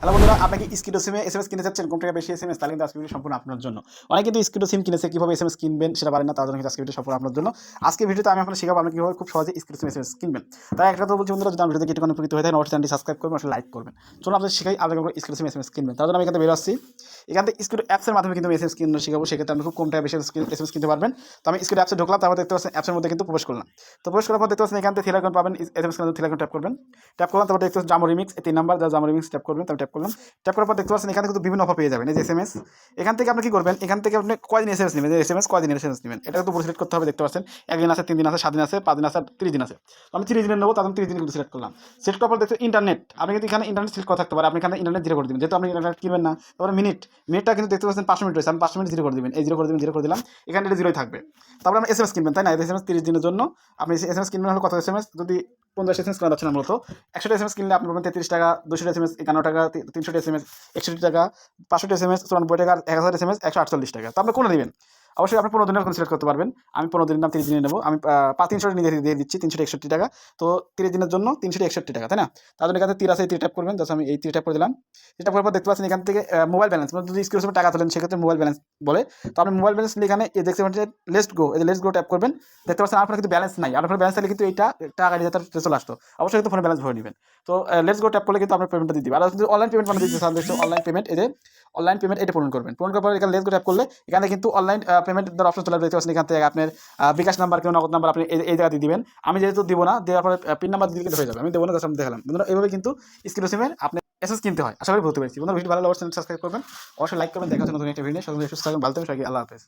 Hello বন্ধুরা আপনি কি স্কিডো সিমে এস এম এস কিনে যাচ্ছেন। কোন টাকা বেশি এস এম এস কিন্তু আজকে ভিডিও সম্পূর্ণ আপনার জন্য। অনেকে কিন্তু স্কিডো সিম কিনেছে, কীভাবে এস এম এস কিনবেন সেটা পারেন না, তার জন্য কিন্তু আজকে ভিডিও সম্পূর্ণ আপনার জন্য। আজকে ভিডিওতে আমি আপনাকে শেখাবো আপনি কীভাবে খুব সহজে Skitto SIM S M S কিনবেন। তাই একটা তো বলছি বন্ধুরা, যদি আমি ভিডিও থেকে একটু উপকৃত হয়ে থাকেন, অবশ্যই চ্যানেলটি সাবস্ক্রাইব করবেন, অবশ্যই লাইক করবেন। চলুন আপনাদের শেখাই আপনাকে Skitto SIM S M S কিনবেন। তার জন্য আমি এখানে বেরো আসছি এখান থেকে স্কিডো অ্যাপসের মাধ্যমে কিন্তু এস এম এস কিনতে শেখাবো। সেক্ষেত্রে আপনি খুব কম টাকা বেশি এস এম এস কিনতে পারবেন। তো আমি স্কিডো অ্যাপসে ঢুকলাম, তারপর দেখতে পাচ্ছেন অ্যাপসের মধ্যে কিন্তু প্রবেশ করলাম। তো প্রবেশ করার পর দেখতে পাচ্ছেন এখান থেকে থিলাকন পাবেন, এস এম এস থিলাকন ট্যাপ করবেন। ট্যাপ করলাম তারপর দেখতে পাচ্ছেন জামো রিমিক্স এই তিন নাম্বার, যা জামো রিমিক্স ট্যাপ করবেন তারপর ট্যাপ করলাম। ট্যাপ করার পর দেখতে পাচ্ছেন এখানে কিন্তু বিভিন্ন অফার পেয়ে যাবেন। এই যে এস এম এস এখান থেকে আপনি কি করবেন? এখান থেকে আপনি কয়দিন এস এম এস নেবেন? এস এম এস কয়দিন এস এম এস নেবেন? এটা কিন্তু পুরো সিলেক্ট করতে হবে, দেখতে পাচ্ছেন। একদিন আছে, তিন দিন আছে, সাত দিন আছে, পাঁচ দিন আছে, তিরিশ দিন আছে। আমি তিরিশ দিনের নেব, তাহলে তিরিশ দিন কিন্তু সিলেক্ট করলাম। সিলেক্ট করার পর দেখতে ইন্টারনেট আপনি কিন্তু এখানে ইন্টারনেট সিলেক্ট করা থাকতে পারে। আপনি এখানে ইন্টারনেট জিরো করে দিবেন। যেহেতু আপনি ইন্টারনেট কিনবেন না, তারপরে মিনিট মিনিটটা কিন্তু দেখতে পাচ্ছেন পাঁচ মিনিট রয়েছে। আমি পাঁচ মিনিট জিরো করে দিবেন। এই জিরো করে দিবেন জিরো করে দিলাম। এখানে এটা জিরোই থাকবে। তারপরে আপনি এস এম এস কিনবেন, তাই না? এস এম এস তিরিশ দিনের জন্য। আপনি এস এম এস কিনবেন, হলে কত এস এম এস যদি পঞ্চাশ এস এম এস কেনা যাচ্ছে না মূলত। একশোটা এস এম এস কিনলে আপনি পাবেন তেত্রিশ টাকা দুশোটা এস এম এস একান্ন টাকা তিনশো এস এম এস একষট্টি টাকা পাঁচশো এস এম এস চুরানব্বই টাকা এক হাজার এস এম এস একশো আটচল্লিশ টাকা। তো আপনি কোনো নেবেন? অবশ্যই আপনি পনেরো দিনের কোনো সিলেক্ট করতে পারবেন। আমি পনেরো দিনের নাম তিরিশ দিনে নেব। আমি পাঁচ তিনশো নিয়ে দিয়ে দিচ্ছি তিনশো একষট্টি টাকা। তো তিরিশ দিনের জন্য তিনশো একষট্টি টাকা, তাই না? তার জন্য এখানে তীর আছে ট্যাপ করবেন। জাস্ট আমি এই তীর ট্যাপ করে দিলাম। ট্যাপ করার পর দেখতে পাচ্ছেন এখান থেকে মোবাইল ব্যালেন্স মানে যদি স্ক্রিন টাকা তোলেন, সেক্ষেত্রে মোবাইল ব্যালেন্স বলে। তো আপনি মোবাইল ব্যালেন্স এখানে দেখতে পাচ্ছেন লেস্ট গো এই লেস্ট গো ট্যাপ করবেন। দেখতে পাচ্ছেন আপনার কিন্তু ব্যালেন্স নাই। আপনার ব্যালেন্স থাকলে কিন্তু এইটা, টাকা তার চলে আসতো। অবশ্যই কিন্তু ফোনে ব্যালেন্স ভরে নেবেন। তো লেটস গো ট্যাপ করলে কিন্তু আপনার পেমেন্টটা দিয়ে দিবে। আর যদি অনলাইন পেমেন্ট মানে দিতে চান অনলাইন পেমেন্ট যে অনলাইন পেমেন্ট এটা পূরণ করবেন। পূরণ করার পর এখানে লেস করে ট্যাপ করলে এখানে কিন্তু অনলাইন পেমেন্ট দেওয়ার অপশন চলে আসবে এখান থেকে আপনার বিকাশ নাম্বার কেউ নগদ নাম্বার আপনি এই জায়গাতে দিবেন। আমি যেহেতু দিব না, দেওয়ার পরে পিন নাম্বার দিলে হয়ে যাবে। আমি দেবো না জাস্ট আমি দেখালাম। বন্ধুরা, এইভাবে কিন্তু স্ক্রিন সিমের আপনি এসএস কিনতে হয়। আশা করি বলতে পেরেছি। বন্ধুরা ভিডিও ভালো লাগলে সাবস্ক্রাইব করবেন। অবশ্যই লাইক করবেন। দেখা হচ্ছে নতুন একটা ভিডিও সবাই সুস্থ থাকবেন, ভালো থাকবেন সবাই আল্লাহ হাফেজ।